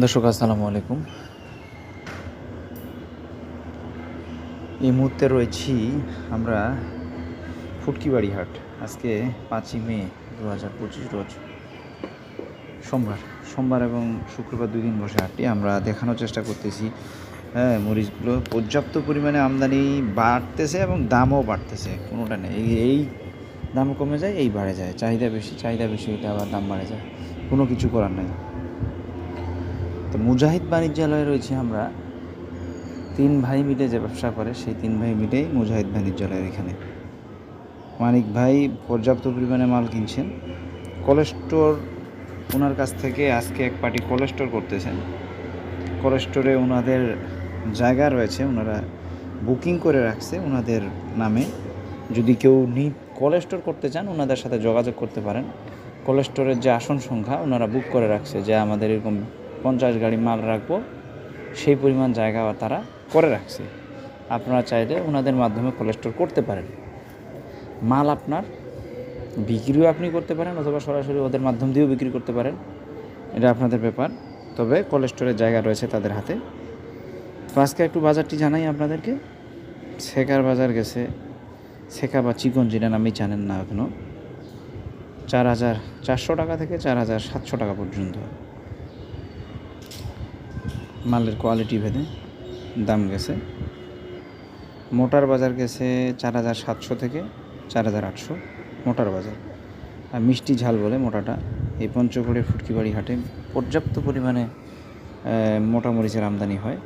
দর্শক, আসসালামু আলাইকুম। এই মুহূর্তে রয়েছি আমরা ফুটকিবাড়ি হাট আজকে পাঁচই মে দু হাজার পঁচিশ রোজ সোমবার। সোমবার এবং শুক্রবার দুই দিন বসে হাটটি আমরা দেখানোর চেষ্টা করতেছি। হ্যাঁ মরিচগুলো পর্যাপ্ত পরিমাণে আমদানি বাড়তেছে এবং দামও বাড়তেছে, কোনোটা নেই। এই- এই দাম কমে যায়, এই বাড়ে যায়। চাহিদা বেশি চাহিদা বেশি এটা আবার দাম বাড়ে যায়। কোনো কিছু করার নাই। তো মুজাহিদ বাণিজ্যালয়ে রয়েছে আমরা। তিন ভাই মিলে যে ব্যবসা করে, সেই তিন ভাই মিলেই মুজাহিদ বাণিজ্যালয়ের এখানে। মানিক ভাই পর্যাপ্ত পরিমাণে মাল কিনছেন। কোলেস্টোর ওনার কাছ থেকে আজকে এক পার্টি কোলেস্টোর করতেছেন। কোলেস্টোরে ওনাদের জায়গা রয়েছে ওনারা বুকিং করে রাখছে ওনাদের নামে। যদি কেউ নি কোলেস্টোর করতে চান ওনাদের সাথে যোগাযোগ করতে পারেন। কোলেস্টোরের যে আসন সংখ্যা ওনারা বুক করে রাখছে যে আমাদের এরকম পঞ্চাশ গাড়ি মাল রাখব, সেই পরিমাণ জায়গা তারা করে রাখছে। আপনারা চাইলে ওনাদের মাধ্যমে কোলেস্টোর করতে পারেন। মাল আপনার বিক্রিও আপনি করতে পারেন অথবা সরাসরি ওদের মাধ্যম দিয়েও বিক্রি করতে পারেন। এটা আপনাদের ব্যাপার। তবে কোলেস্টোরের জায়গা রয়েছে তাদের হাতে। তো আজকে একটু বাজারটি জানাই আপনাদেরকে। শেখার বাজার গেছে। শেখা বা চিকন যেটা নামই জানেন না এখনও চার হাজার চারশো টাকা থেকে চার হাজার সাতশো টাকা পর্যন্ত। মালের কোয়ালিটি ভেদে দাম গেছে। মোটার বাজার গেছে চার হাজার সাতশো থেকে চার হাজার আটশো মোটার বাজার। আর মিষ্টি ঝাল বলে মোটাটা। এই পঞ্চগড়ের ফুটকিবাড়ি হাটে পর্যাপ্ত পরিমাণে আহ, মোটা মরিচের আমদানি হয়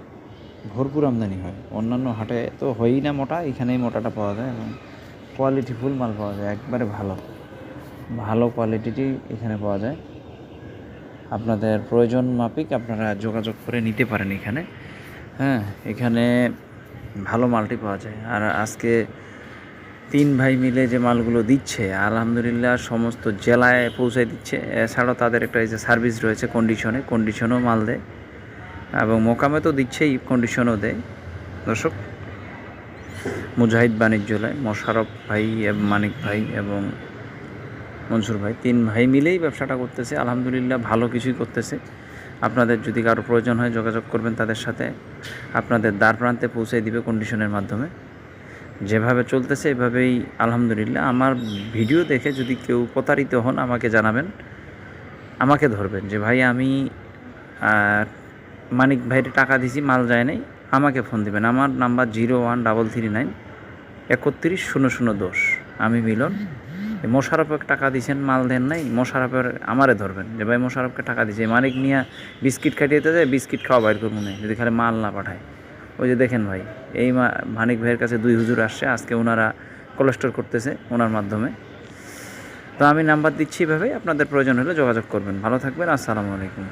ভরপুর আমদানি হয়। অন্যান্য হাটে তো হয়ই না মোটা এখানেই মোটাটা পাওয়া যায় এবং কোয়ালিটি ফুল মাল পাওয়া যায় একবারে ভালো। ভালো কোয়ালিটিটি এখানে পাওয়া যায়। আপনাদের প্রয়োজন মাফিক আপনারা যোগাযোগ করে নিতে পারেন এখানে। হ্যাঁ এখানে ভালো মালটি পাওয়া যায়। আর আজকে তিন ভাই মিলে যে মালগুলো দিচ্ছে, আলহামদুলিল্লাহ সমস্ত জেলায় পৌঁছে দিচ্ছে। এছাড়াও তাদের একটা এই যে সার্ভিস রয়েছে কন্ডিশনে কন্ডিশনও মাল দেয় এবং মোকামে তো দিচ্ছেই কন্ডিশনও দেয়। দর্শক, মুজাহিদ বাণিজ্যলায় মোশারফ ভাই, মানিক ভাই এবং মনসুর ভাই, তিন ভাই মিলেই ব্যবসাটা করতেছে, আলহামদুলিল্লাহ ভালো কিছুই করতেছে। আপনাদের যদি কারও প্রয়োজন হয় যোগাযোগ করবেন তাদের সাথে, আপনাদের দ্বার প্রান্তে পৌঁছে দিবে কন্ডিশনের মাধ্যমে। যেভাবে চলতেছে এভাবেই আলহামদুলিল্লাহ। আমার ভিডিও দেখে যদি কেউ প্রতারিত হন, আমাকে জানাবেন, আমাকে ধরবেন যে, ভাই, আমি মানিক ভাইয়ের টাকা দিছি, মাল যায় নাই, আমাকে ফোন দিবেন। আমার number zero one double three nine একত্রিশ শূন্য শূন্য দশ। আমি মিলন এই মোশারফকে টাকা দিয়েছেন মাল দেন নাই মোশারফের আমারে ধরবেন। যে ভাই মোশারফকে টাকা দিয়েছে মানিক নিয়ে বিস্কিট খাটিয়েতে যায়, বিস্কিট খাওয়া বাইর করব না, যদি খালি মাল না পাঠায়। ওই যে দেখেন ভাই, এই মানিক ভাইয়ের কাছে দুই হুজুর আসছে, আজকে ওনারা কোলেস্টোর করতেছে ওনার মাধ্যমে। তো আমি নাম্বার দিচ্ছি এভাবেই আপনাদের প্রয়োজন হলে যোগাযোগ করবেন। ভালো থাকবেন, আসসালামু আলাইকুম।